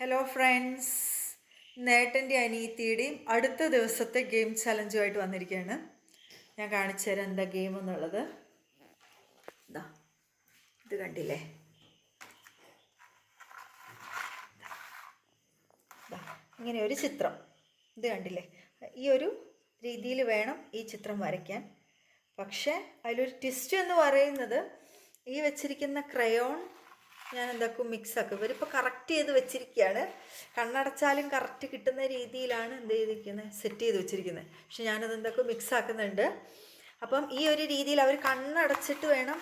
Hello friends നേട്ടന്റെ അനീത്തിയുടെയും അടുത്ത ദിവസത്തെ game ചലഞ്ചുമായിട്ട് വന്നിരിക്കുകയാണ്. ഞാൻ കാണിച്ചു തരാം എന്താ ഗെയിം എന്നുള്ളത്. ഇതാ ഇത് കണ്ടില്ലേ? ഇങ്ങനെ ഒരു ചിത്രം. ഇത് കണ്ടില്ലേ? ഈ ഒരു രീതിയിൽ വേണം ഈ ചിത്രം വരയ്ക്കാൻ. പക്ഷേ അതിലൊരു ട്വിസ്റ്റ് എന്ന് പറയുന്നത് ഈ വെച്ചിരിക്കുന്ന ക്രയോൺ ഞാൻ എന്താക്കും മിക്സ് ആക്കും ഇവരിപ്പോൾ കറക്റ്റ് ചെയ്ത് വെച്ചിരിക്കുകയാണ് കണ്ണടച്ചാലും കറക്റ്റ് കിട്ടുന്ന രീതിയിലാണ് എന്ത് ചെയ്തിരിക്കുന്നത് സെറ്റ് ചെയ്ത് വെച്ചിരിക്കുന്നത് പക്ഷെ ഞാനത് എന്താക്കും മിക്സ് ആക്കുന്നുണ്ട് അപ്പം ഈ ഒരു രീതിയിൽ അവർ കണ്ണടച്ചിട്ട് വേണം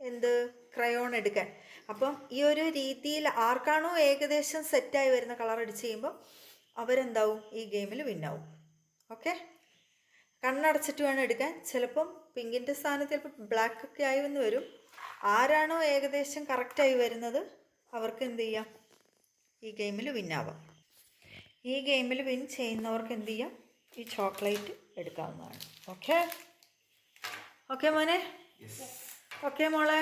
എന്ത്? ക്രയോൺ എടുക്കാൻ. അപ്പം ഈ ഒരു രീതിയിൽ ആർക്കാണോ ഏകദേശം സെറ്റായി വരുന്ന കളർ അടിച്ച് കഴിയുമ്പോൾ അവരെന്താവും? ഈ ഗെയിമിൽ വിന്നാവും ഓക്കെ കണ്ണടച്ചിട്ട് വേണം എടുക്കാൻ. ചിലപ്പം പിങ്കിന്റെ സ്ഥാനത്ത് ചിലപ്പോൾ ബ്ലാക്ക് ഒക്കെ ആയി വന്ന് വരും. ആരാണോ ഏകദേശം കറക്റ്റായി വരുന്നത് അവർക്ക് എന്ത് ചെയ്യാം? ഈ ഗെയിമിൽ വിന്നാവാം ഈ ഗെയിമിൽ വിൻ ചെയ്യുന്നവർക്ക് എന്ത് ചെയ്യാം? ഈ ചോക്ലേറ്റ് എടുക്കാവുന്നതാണ്. ഓക്കെ ഓക്കെ മോനെ? ഓക്കെ മോളെ?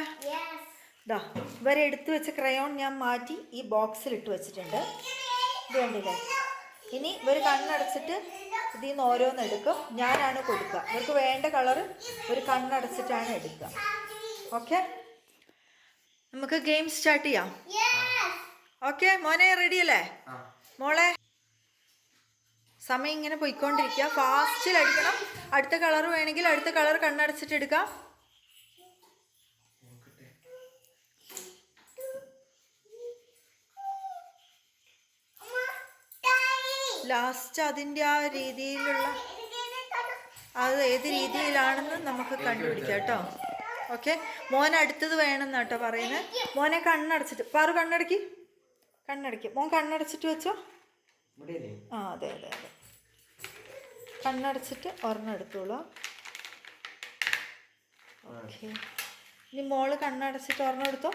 ദാ ഇവരെ എടുത്തു വെച്ച ക്രയോൺ ഞാൻ മാറ്റി ഈ ബോക്സിൽ ഇട്ട് വെച്ചിട്ടുണ്ട്. ഇത് കണ്ടില്ലേ? ഇനി ഇവർ കണ്ണടച്ചിട്ട് ഇതിൽ നിന്ന് ഓരോന്ന് എടുക്കും. ഞാനാണ് കൊടുക്കുക. ഇവർക്ക് വേണ്ട കളർ ഒരു കണ്ണടച്ചിട്ടാണ് എടുക്കുക. ഓക്കെ നമുക്ക് ഗെയിം സ്റ്റാർട്ട് ചെയ്യാം. ഓക്കെ മോനെ റെഡി അല്ലേ? മോളെ സമയം ഇങ്ങനെ പോയിക്കൊണ്ടിരിക്കുക. ഫാസ്റ്റിൽ അടിക്കണം. അടുത്ത കളർ വേണമെങ്കിൽ അടുത്ത കളർ കണ്ണടച്ചിട്ട് എടുക്കാം. ലാസ്റ്റ് അതിന്റെ ആ രീതിയിലുള്ള അത് ഏത് രീതിയിലാണെന്ന് നമുക്ക് കണ്ടുപിടിക്കാം കേട്ടോ. ഓക്കെ? മോൻ അടുത്തത് വേണം കേട്ടോ പറയുന്നത് മോനെ കണ്ണടച്ചിട്ട്. പാറു കണ്ണടക്കി. കണ്ണടക്കി. മോൻ കണ്ണടച്ചിട്ട് വെച്ചോ. ആ അതെ അതെ അതെ. കണ്ണടച്ചിട്ട് ഒരെണ്ണം എടുത്തോളൂ. ഓക്കെ. ഇനി മോൾ കണ്ണടച്ചിട്ട് ഒരെണ്ണം എടുത്തോ.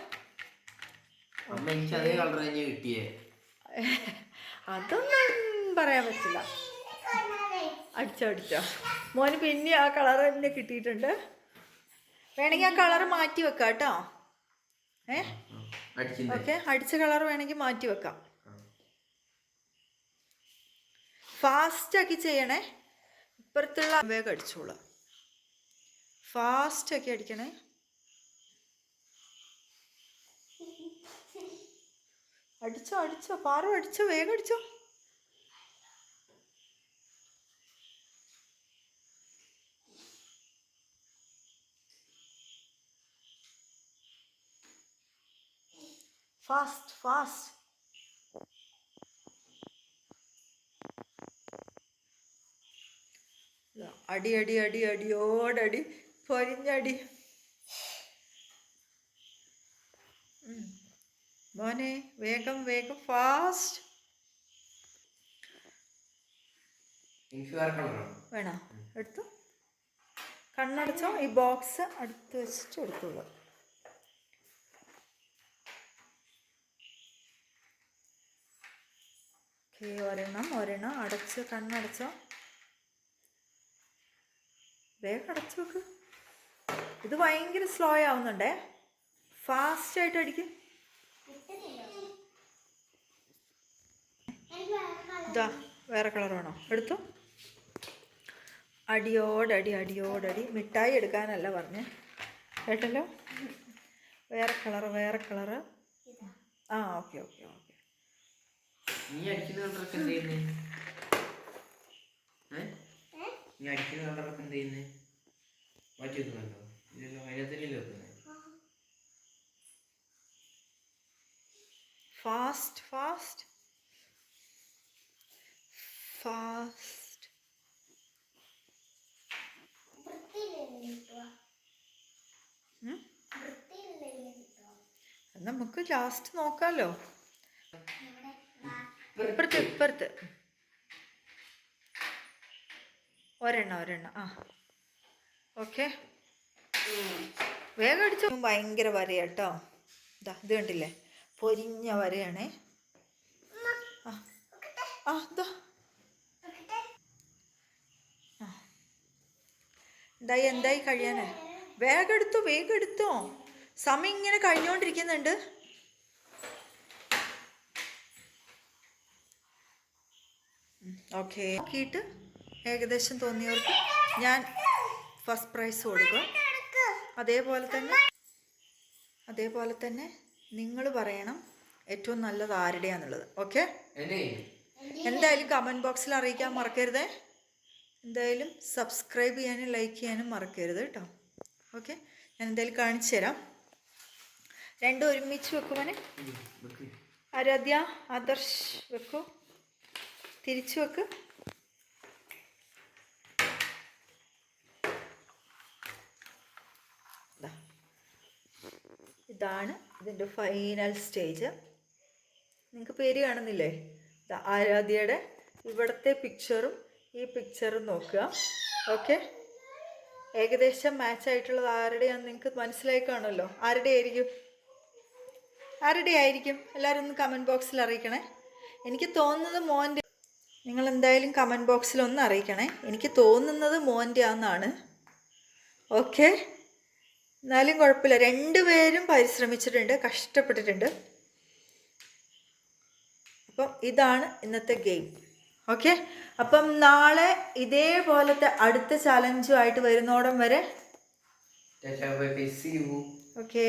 അതൊന്നും പറയാൻ പറ്റില്ല. അടിച്ചോ അടിച്ചോ. മോന് പിന്നെ ആ കളർ തന്നെ കിട്ടിയിട്ടുണ്ട്. വേണമെങ്കിൽ ആ കളർ മാറ്റി വെക്കാം കേട്ടോ. ഏ? ഓക്കെ. അടിച്ച കളർ വേണമെങ്കിൽ മാറ്റി വെക്കാം. ഫാസ്റ്റ് ആക്കി ചെയ്യണേ. ഇപ്പുറത്തുള്ള വേഗം അടിച്ചോളാം. ഫാസ്റ്റ് ആക്കി അടിക്കണേ. അടിച്ചോ അടിച്ചോ. പാറ അടിച്ചോ. വേഗം അടിച്ചോ. ഫാസ്റ്റ് ഫാസ്റ്റ് അടി അടി അടി അടിയോടടി പൊരിഞ്ഞടി. മോനെ വേഗം വേഗം ഫാസ്റ്റ് വേണോ? എടുത്തു. കണ്ണടച്ചോ ഈ ബോക്സ് അടുത്ത് വെച്ചിട്ട് എടുത്തോളൂ. ഓക്കെ ഒരെണ്ണം ഒരെണ്ണം അടച്ച് കണ്ണടച്ചോ. വേഗം അടച്ചു വെക്ക്. ഇത് ഭയങ്കര സ്ലോ ആവുന്നുണ്ടേ. ഫാസ്റ്റ് ആയിട്ട് അടിക്കും. ഇതാ വേറെ കളർ വേണോ? എടുത്തു. അടിയോടടി അടിയോടടി മിഠായി എടുക്കാനല്ല പറഞ്ഞേ. കേട്ടല്ലോ? വേറെ കളറ് വേറെ കളറ് ആ ഓക്കെ ഓക്കെ ഓക്കെ. നീ അടിക്കുന്ന കണ്ടറൊക്കെ എന്ത് ചെയ്യുന്നേ? നീ അടിക്കുന്ന കണ്ടറൊക്കെ എന്ത് ചെയ്യുന്നേ? മാറ്റി വെക്കുന്നുണ്ടോ? ഇല്ലല്ലോ അതിനകത്തല്ലേ വെക്കുന്നേ. ഫാസ്റ്റ് ഫാസ്റ്റ് ഫാസ്റ്റ് നമുക്ക് ലാസ്റ്റ് നോക്കാമല്ലോ ഇപ്പുറത്ത് ഇപ്പുറത്ത്. ഒരെണ്ണം ഒരെണ്ണം. ആ. ഓക്കെ. വേഗം അടിച്ച. ഭയങ്കര വരയാ കേട്ടോ ഇതാ ഇത് കണ്ടില്ലേ? പൊരിഞ്ഞ വരയാണേ. ആ. ഇതാ. എന്തായി എന്തായി കഴിയാനേ വേഗം എടുത്തോ വേഗം എടുത്തോ. സമയം ഇങ്ങനെ കഴിഞ്ഞുകൊണ്ടിരിക്കുന്നുണ്ട് ഓക്കെ. നോക്കിയിട്ട് ഏകദേശം തോന്നിയവർക്ക് ഞാൻ ഫസ്റ്റ് പ്രൈസ് കൊടുക്കും. അതേപോലെ തന്നെ അതേപോലെ തന്നെ നിങ്ങൾ പറയണം ഏറ്റവും നല്ലത് ആരുടെയാന്നുള്ളത്. ഓക്കെ? എന്തായാലും കമന്റ് ബോക്സിൽ അറിയിക്കാൻ മറക്കരുതേ. എന്തായാലും സബ്സ്ക്രൈബ് ചെയ്യാനും ലൈക്ക് ചെയ്യാനും മറക്കരുത് കേട്ടോ. ഓക്കെ? ഞാൻ എന്തായാലും കാണിച്ചു തരാം. രണ്ടും ഒരുമിച്ച് വെക്കുവാനെ വെക്ക്. ആരാധ്യ ആദർശ് വെക്കൂ. തിരിച്ചു വെക്ക്. ഇതാണ് ഇതിന്റെ ഫൈനൽ സ്റ്റേജ് നിങ്ങൾക്ക് പേര് കാണുന്നില്ലേ? ആരാധ്യയുടെ ഇവിടുത്തെ പിക്ചറും ഈ പിക്ചറും നോക്കുക. ഓക്കെ ഏകദേശം മാച്ച് ആയിട്ടുള്ളത് ആരുടെയാണെന്ന് നിങ്ങൾക്ക് മനസ്സിലായി കാണുമല്ലോ. ആരുടെ ആയിരിക്കും? ആരുടെ ആയിരിക്കും? എല്ലാവരും ഒന്ന് കമന്റ് ബോക്സിൽ അറിയിക്കണേ. എനിക്ക് തോന്നുന്നത് മോന്റെ നിങ്ങൾ എന്തായാലും കമന്റ് ബോക്സിൽ ഒന്ന് അറിയിക്കണേ. എനിക്ക് തോന്നുന്നത് മോന്റെ ആണെന്നാണ് ഓക്കെ എന്നാലും കുഴപ്പമില്ല. രണ്ടുപേരും പരിശ്രമിച്ചിട്ടുണ്ട് കഷ്ടപ്പെട്ടിട്ടുണ്ട്. അപ്പം ഇതാണ് ഇന്നത്തെ ഗെയിം ഓക്കെ അപ്പം നാളെ ഇതേപോലത്തെ അടുത്ത ചലഞ്ചുമായിട്ട് വരുന്നോടം വരെ ഓക്കേ